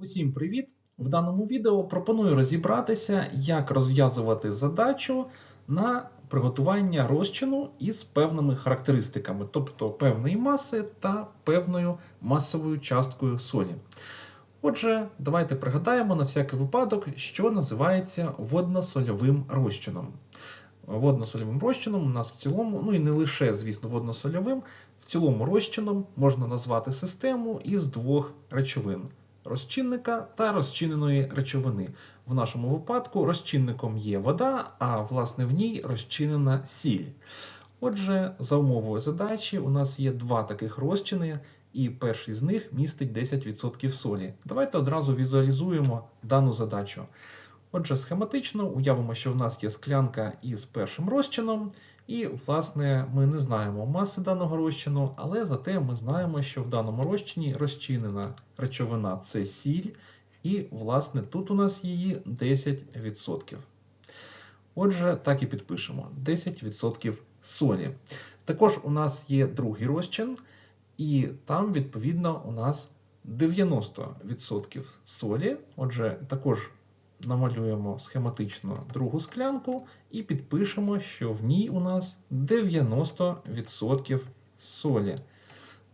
Усім привіт! В даному відео пропоную розібратися, як розв'язувати задачу на приготування розчину із певними характеристиками, тобто певної маси та певною масовою часткою солі. Отже, давайте пригадаємо на всякий випадок, що називається водносольовим розчином. Водносольовим розчином у нас в цілому, ну і не лише, звісно, водносольовим, в цілому розчином можна назвати систему із двох речовин розчинника та розчиненої речовини. В нашому випадку розчинником є вода, а власне в ній розчинена сіль. Отже, за умовою задачі у нас є два таких розчини, і перший з них містить 10% солі. Давайте одразу візуалізуємо дану задачу. Отже, схематично уявимо, що в нас є склянка із першим розчином, і, власне, ми не знаємо маси даного розчину, але зате ми знаємо, що в даному розчині розчинена речовина це сіль, і, власне, тут у нас її 10%. Отже, так і підпишемо: 10% солі. Також у нас є другий розчин, і там, відповідно, у нас 90% солі. Отже, також намалюємо схематично другу склянку і підпишемо, що в ній у нас 90% солі.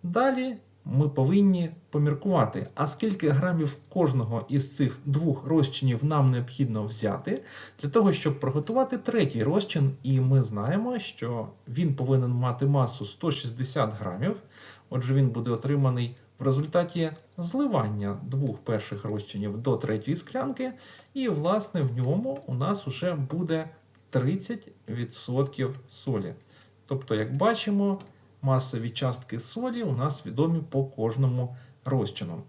Далі ми повинні поміркувати, а скільки грамів кожного із цих двох розчинів нам необхідно взяти для того, щоб приготувати третій розчин, і ми знаємо, що він повинен мати масу 160 грамів, отже, він буде отриманий в результаті зливання двох перших розчинів до третьої склянки, і, власне, в ньому у нас вже буде 30% солі. Тобто, як бачимо, масові частки солі у нас відомі по кожному розчину.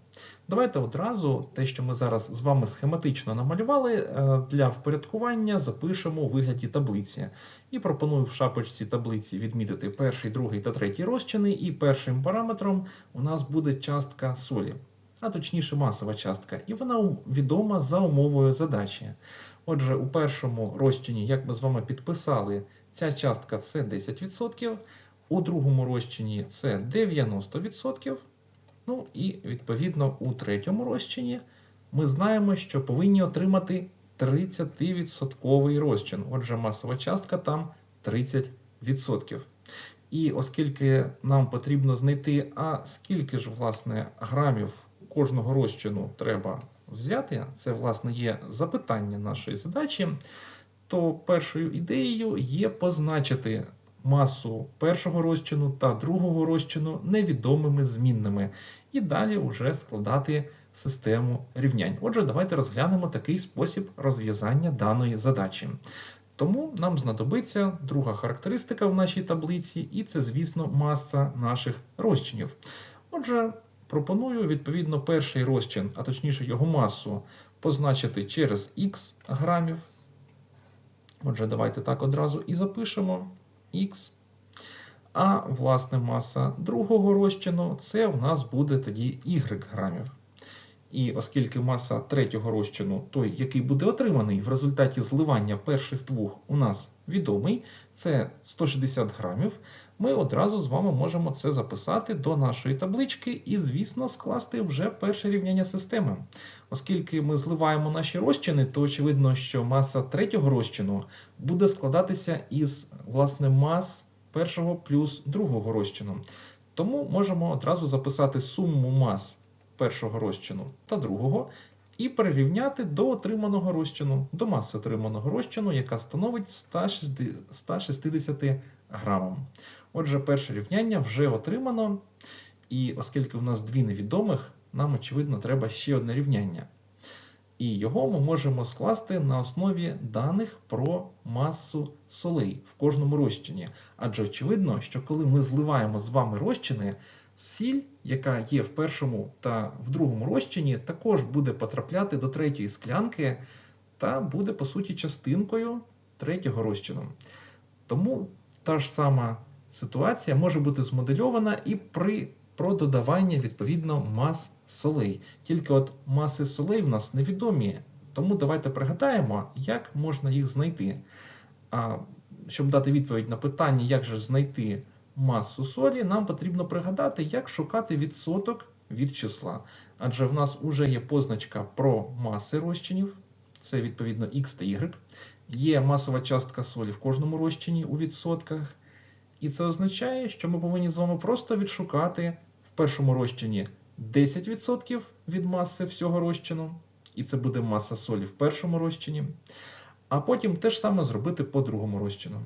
Давайте одразу те, що ми зараз з вами схематично намалювали, е, для впорядкування запишемо у вигляді таблиці. І пропоную в шапочці таблиці відмітити перший, другий та третій розчини, і першим параметром у нас буде частка солі, а точніше масова частка, і вона відома за умовою задачі. Отже, у першому розчині, як ми з вами підписали, ця частка це 10%. У другому розчині це 90%. Ну і відповідно у третьому розчині ми знаємо, що повинні отримати 30% розчин. Отже, масова частка там 30%. І оскільки нам потрібно знайти, а скільки ж власне грамів кожного розчину треба взяти, це власне є запитання нашої задачі, то першою ідеєю є позначити масу першого розчину та другого розчину невідомими змінними, і далі вже складати систему рівнянь. Отже, давайте розглянемо такий спосіб розв'язання даної задачі. Тому нам знадобиться друга характеристика в нашій таблиці, і це, звісно, маса наших розчинів. Отже, пропоную відповідно перший розчин, а точніше його масу, позначити через х грамів. Отже, давайте так одразу і запишемо х. А власне маса другого розчину це в нас буде тоді y грамів. І оскільки маса третього розчину, той, який буде отриманий в результаті зливання перших двох, у нас відомий, це 160 грамів, ми одразу з вами можемо це записати до нашої таблички і, звісно, скласти вже перше рівняння системи. Оскільки ми зливаємо наші розчини, то очевидно, що маса третього розчину буде складатися із власне мас першого плюс другого розчину. Тому можемо одразу записати суму мас першого розчину та другого, і перерівняти до отриманого розчину, до маси отриманого розчину, яка становить 160 грамам. Отже, перше рівняння вже отримано, і оскільки в нас дві невідомих, нам, очевидно, треба ще одне рівняння. І його ми можемо скласти на основі даних про масу солей в кожному розчині. Адже очевидно, що коли ми зливаємо з вами розчини, сіль, яка є в першому та в другому розчині, також буде потрапляти до третьої склянки та буде, по суті, частинкою третього розчину. Тому та ж сама ситуація може бути змодельована і при про додавання відповідно мас солей. Тільки от маси солей в нас невідомі, тому давайте пригадаємо, як можна їх знайти. А щоб дати відповідь на питання, як же знайти масу солі, нам потрібно пригадати, як шукати відсоток від числа. Адже в нас вже є позначка про маси розчинів, це відповідно X та Y. Є масова частка солі в кожному розчині у відсотках. І це означає, що ми повинні з вами просто відшукати в першому розчині 10% від маси всього розчину, і це буде маса солі в першому розчині. А потім те ж саме зробити по другому розчину.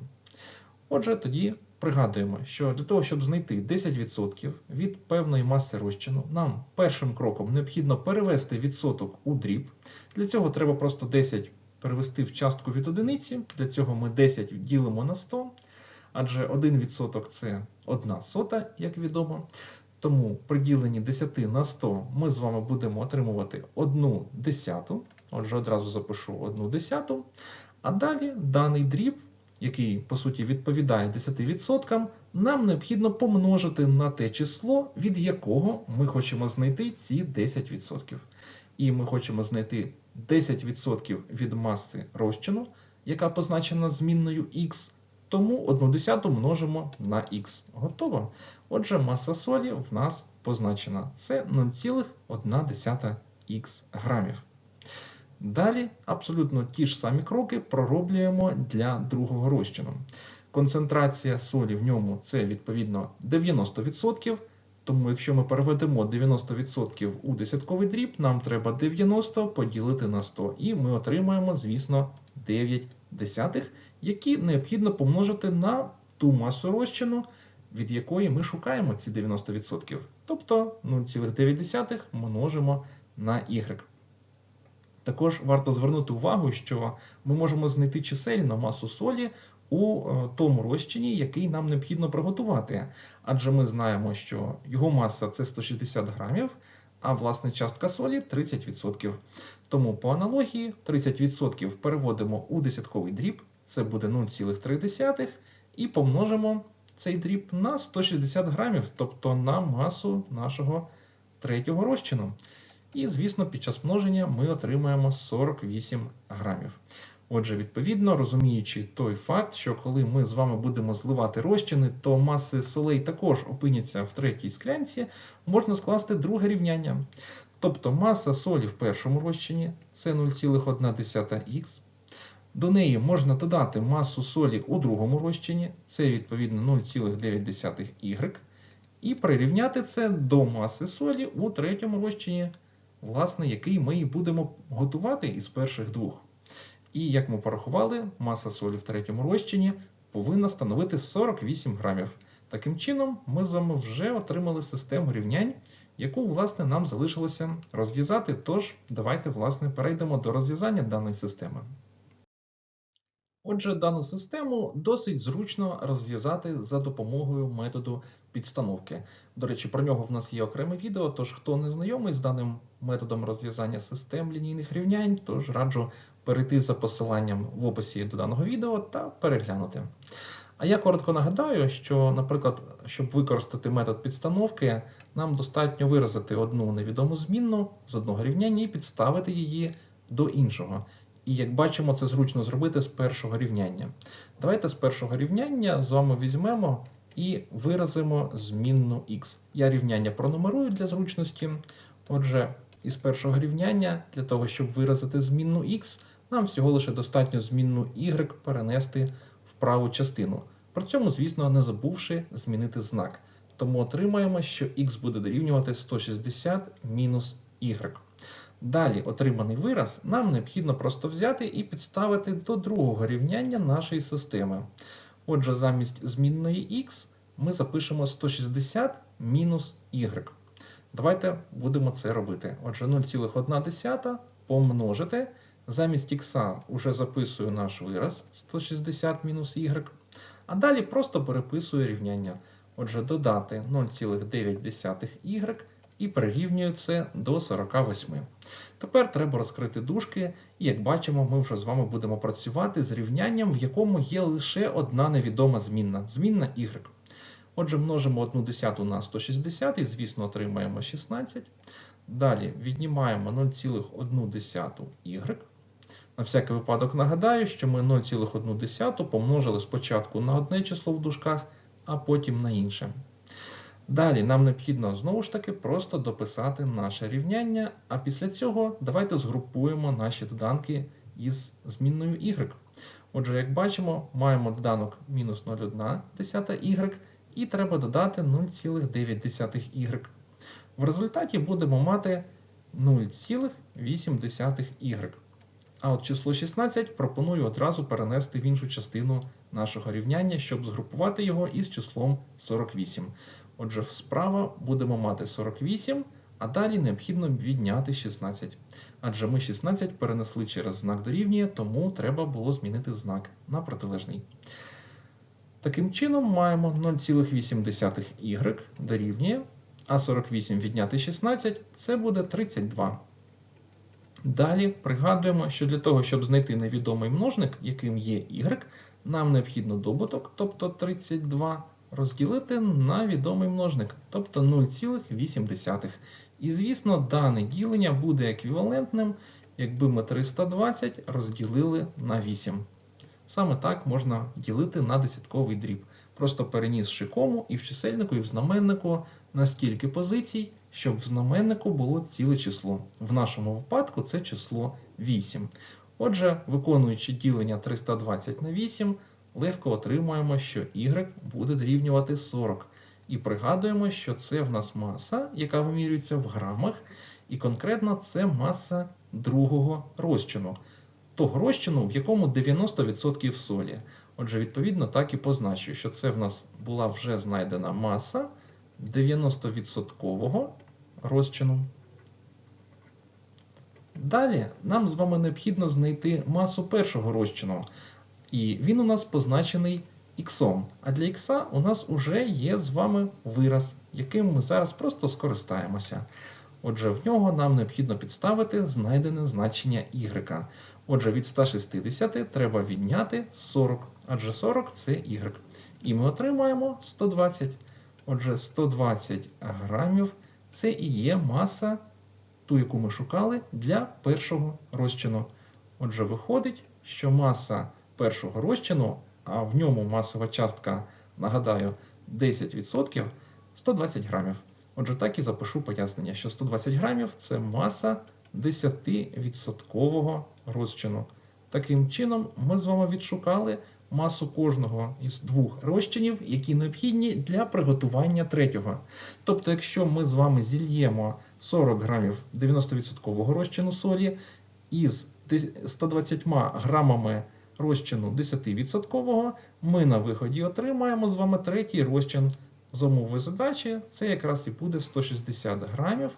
Отже, тоді пригадуємо, що для того, щоб знайти 10% від певної маси розчину, нам першим кроком необхідно перевести відсоток у дріб. Для цього треба просто 10 перевести в частку від одиниці. Для цього ми 10 ділимо на 100, адже 1% це 1 сота, як відомо. Тому при діленні 10 на 100 ми з вами будемо отримувати 1 десяту. Отже, одразу запишу 1 десяту. А далі даний дріб, який по суті відповідає 10%, нам необхідно помножити на те число, від якого ми хочемо знайти ці 10%. І ми хочемо знайти 10% від маси розчину, яка позначена змінною x. Тому 1 десяту множимо на х. Готово. Отже, маса солі в нас позначена. Це 0,1 х грамів. Далі абсолютно ті ж самі кроки пророблюємо для другого розчину. Концентрація солі в ньому це відповідно 90%. Тому, якщо ми переведемо 90% у десятковий дріб, нам треба 90 поділити на 100. І ми отримаємо, звісно, 9 десятих, які необхідно помножити на ту масу розчину, від якої ми шукаємо ці 90%. Тобто 0,9 множимо на y. Також варто звернути увагу, що ми можемо знайти чисельну масу солі у тому розчині, який нам необхідно приготувати. Адже ми знаємо, що його маса це 160 грамів, а власне частка солі 30%. Тому по аналогії 30% переводимо у десятковий дріб, це буде 0,3, і помножимо цей дріб на 160 грамів, тобто на масу нашого третього розчину. І, звісно, під час множення ми отримаємо 48 грамів. Отже, відповідно, розуміючи той факт, що коли ми з вами будемо зливати розчини, то маси солей також опиняться в третій склянці, можна скласти друге рівняння. Тобто маса солі в першому розчині це 0,1х. До неї можна додати масу солі у другому розчині, це відповідно 0,9y, і прирівняти це до маси солі у третьому розчині, власне, який ми і будемо готувати із перших двох. І як ми порахували, маса солі в третьому розчині повинна становити 48 грамів. Таким чином, ми з вами вже отримали систему рівнянь, яку, власне, нам залишилося розв'язати. Тож, давайте, власне, перейдемо до розв'язання даної системи. Отже, дану систему досить зручно розв'язати за допомогою методу підстановки. До речі, про нього в нас є окреме відео, тож хто не знайомий з даним методом розв'язання систем лінійних рівнянь, тож раджу перейти за посиланням в описі до даного відео та переглянути. А я коротко нагадаю, що, наприклад, щоб використати метод підстановки, нам достатньо виразити одну невідому змінну з одного рівняння і підставити її до іншого. І як бачимо, це зручно зробити з першого рівняння. Давайте з першого рівняння з вами візьмемо і виразимо змінну x. Я рівняння пронумерую для зручності. Отже, із першого рівняння, для того, щоб виразити змінну x, нам всього лише достатньо змінну y перенести в праву частину. При цьому, звісно, не забувши змінити знак. Тому отримаємо, що x буде дорівнювати 160 мінус y. Далі отриманий вираз нам необхідно просто взяти і підставити до другого рівняння нашої системи. Отже, замість змінної x ми запишемо 160 мінус y. Давайте будемо це робити. Отже, 0,1 помножити. Замість х вже записую наш вираз 160 мінус y. А далі просто переписую рівняння. Отже, додати 0,9y і прирівнюю це до 48. Тепер треба розкрити дужки, і як бачимо, ми вже з вами будемо працювати з рівнянням, в якому є лише одна невідома змінна змінна y. Отже, множимо 1 десяту на 160 і, звісно, отримаємо 16. Далі віднімаємо 0,1 y. На всякий випадок нагадаю, що ми 0,1 помножили спочатку на одне число в дужках, а потім на інше. Далі нам необхідно знову ж таки просто дописати наше рівняння, а після цього давайте згрупуємо наші доданки із змінною y. Отже, як бачимо, маємо доданок мінус 0,1 y і треба додати 0,9y. В результаті будемо мати 0,8y. А от число 16 пропоную одразу перенести в іншу частину нашого рівняння, щоб згрупувати його із числом 48. Отже, справа будемо мати 48, а далі необхідно відняти 16. Адже ми 16 перенесли через знак дорівнює, тому треба було змінити знак на протилежний. Таким чином, маємо 0,8y дорівнює, а 48 відняти 16 це буде 32. Далі пригадуємо, що для того, щоб знайти невідомий множник, яким є y, нам необхідно добуток, тобто 32, розділити на відомий множник, тобто 0,8. І, звісно, дане ділення буде еквівалентним, якби ми 320 розділили на 8. Саме так можна ділити на десятковий дріб, просто перенісши кому і в чисельнику, і в знаменнику на стільки позицій, щоб в знаменнику було ціле число. В нашому випадку це число 8. Отже, виконуючи ділення 320 на 8, легко отримуємо, що y буде дорівнювати 40. І пригадуємо, що це в нас маса, яка вимірюється в грамах, і конкретно це маса другого розчину. Того розчину, в якому 90% солі. Отже, відповідно, так і позначу, що це в нас була вже знайдена маса 90% розчину. Далі нам з вами необхідно знайти масу першого розчину. І він у нас позначений х. А для х у нас вже є з вами вираз, яким ми зараз просто скористаємося. Отже, в нього нам необхідно підставити знайдене значення y. Отже, від 160 треба відняти 40, адже 40 це y. І ми отримаємо 120. Отже, 120 грамів це і є маса, ту, яку ми шукали, для першого розчину. Отже, виходить, що маса першого розчину, а в ньому масова частка, нагадаю, 10%, 120 грамів. Отже, так і запишу пояснення, що 120 грамів це маса 10% розчину. Таким чином, ми з вами відшукали масу кожного із двох розчинів, які необхідні для приготування третього. Тобто, якщо ми з вами зільємо 40 грамів 90% розчину солі із 120 грамами розчину 10%, ми на виході отримаємо з вами третій розчин з умови задачі. Це якраз і буде 160 грамів,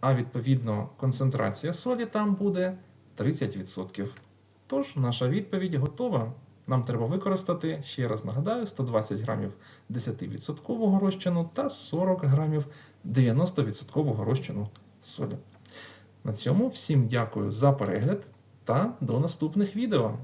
а відповідно концентрація солі там буде 30%. Тож, наша відповідь готова. Нам треба використати, ще раз нагадаю, 120 грамів 10% розчину та 40 грамів 90% розчину солі. На цьому всім дякую за перегляд та до наступних відео.